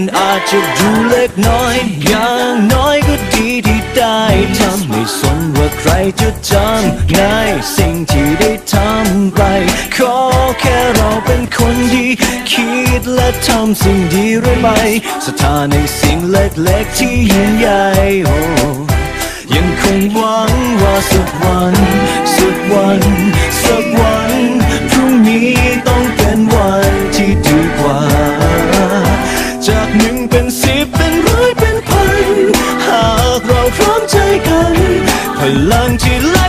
มันอาจจะดูเล็กน้อย อย่างน้อยก็ดีที่ได้ทำไม่สนว่าใครจะจำในสิ่งที่ได้ทำไปขอแค่เราเป็นคนดีคิดและทำสิ่งดีเรื่อยไปศรัทธาในสิ่งเล็กๆที่ยิ่งใหญ่โอ้ยังคงหวังว่าสักวัน หนึ่งเป็นสิบเป็นร้อยเป็นพัน หากเราพร้อมใจกัน พลังที่